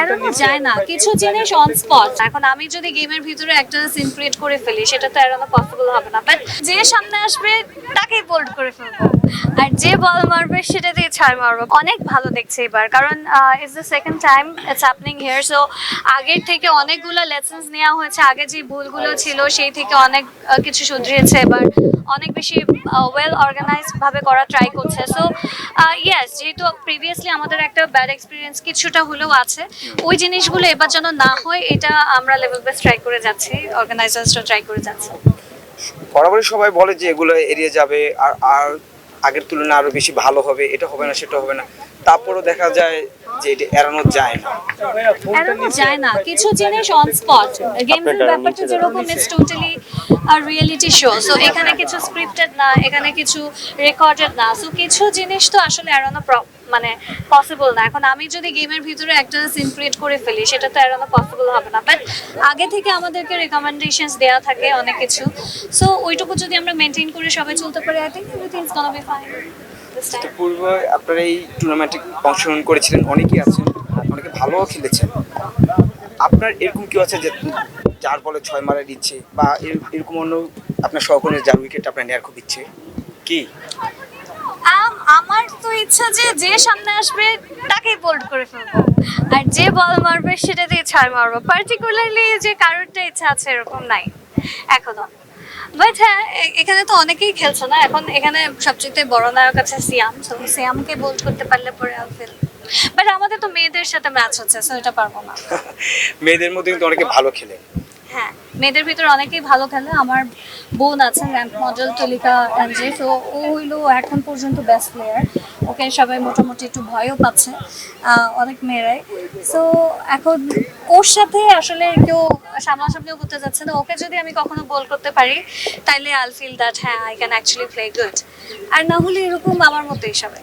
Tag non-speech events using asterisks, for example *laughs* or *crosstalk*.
এড়ানো যায় না, কিছু জিনিস অন স্পট এখন আমি যদি গেমের ভিতরে একটা সিন ক্রিয়েট করে ফেলি, সেটা তো পসিবল হবে না। বাট যে সামনে আসবে, তাকেই বোল্ড করে ফেলব। আর যে বল মারবে, সেটা দিয়ে ছাড় মারবো। অনেক ভালো দেখছে এবার, কারণ it's the second time it's happening here so আগের থেকে অনেকগুলো লেসন্স নেওয়া হয়েছে। আগে যে ভুলগুলো ছিল, সেই থেকে অনেক কিছু শুধরিয়েছে। এবার অনেক বেশি ওয়েল অর্গানাইজড ভাবে করা ট্রাই করছে। সো যেহেতু প্রিভিয়াসলি আমাদের একটা ব্যাড এক্সপিরিয়েন্স কিছুটা হলেও আছে, ওই জিনিসগুলো এবার যেন না হয়, এটা আমরা লেভেল বেস ট্রাই করে যাচ্ছি অর্গানাইজার্সরা ট্রাই করে যাচ্ছে। বরাবরই সবাই বলে যে এগুলো এড়িয়ে যাবে, আর আর আগের তুলনায় আরও বেশি ভালো হবে, এটা হবে না, সেটা হবে না। তারপরও দেখা যায় যে এটা এড়ানো যায় না। এড়ানো যায় না। কিছু জিনিস অন স্পট গেমসের ব্যাপারটা যেরকম ইটস টোটালি আর রিয়েলিটি শো সো এখানে কিছু স্ক্রিপ্টেড না এখানে কিছু রেকর্ডেড না। সো কিছু জিনিস তো আসলে এড়ানো মানে পসিবল না। এখন আমি যদি গেমের ভিতরে একটা সিন ক্রিয়েট করে ফেলি সেটা তো এড়ানো পসিবল হবে না। বাট আগে থেকে আমাদেরকে রেকমেন্ডেশনস দেওয়া থাকে অনেক কিছু। সো ওইটুকু যদি আমরা মেনটেন করে সবাই চলতে পারি I think everything is gonna be fine পূর্বে আপনারা এই টুর্নামেন্টে অংশগ্রহণ করেছিলেন অনেকেই আছেন অনেকে ভালোও খেলেছেন। আপনার এরকম কেউ আছে যে যার বলে ছয় মারার ইচ্ছে বা এর- এরকম অন্য আপনার সহকর্মী যার উইকেট আপনার নেওয়ার খুব ইচ্ছে? কি? আম- আমার তো ইচ্ছা যে যে সামনে আসবে তাকেই বোল্ড করে ফেলব। আর যে বল মারবে সেটা দিয়ে ছাড় মারবো। পার্টিকুলারলি যে কারোরটা ইচ্ছা আছে এরকম নাই এখনও। বাট হ্যাঁ এখানে তো অনেকেই খেলছে না। এখন এখানে সবচেয়ে বড় নায়ক আছে সিয়াম। তো সিয়ামকে বোল্ড করতে পারলে পরে আলফিল বাট আমাদের তো মেয়েদের সাথে ম্যাচ হচ্ছে সো এটা পারব না। *laughs* মেয়েদের মধ্যে কিন্তু অনেকে ভালো খেলে। মেয়েদের ভিতরে অনেকেই ভালো খেলে, আমার বোন আছে র্যাম্প মডেল তলিকা এনজে, তো ও হইল এখন পর্যন্ত বেস্ট প্লেয়ার ওকে সবাই মোটামুটি একটু ভয়ও পাচ্ছে অনেক মেয়েরাই। সো এখন ওর সাথে আসলে কেউ সামনাসামনিও করতে যাচ্ছে না। ওকে যদি আমি কখনো গোল করতে পারি, তাইলে আই ফিল দ্যাট হ্যাঁ I can actually play good আর না হলে এরকম আমার মতোই সবাই।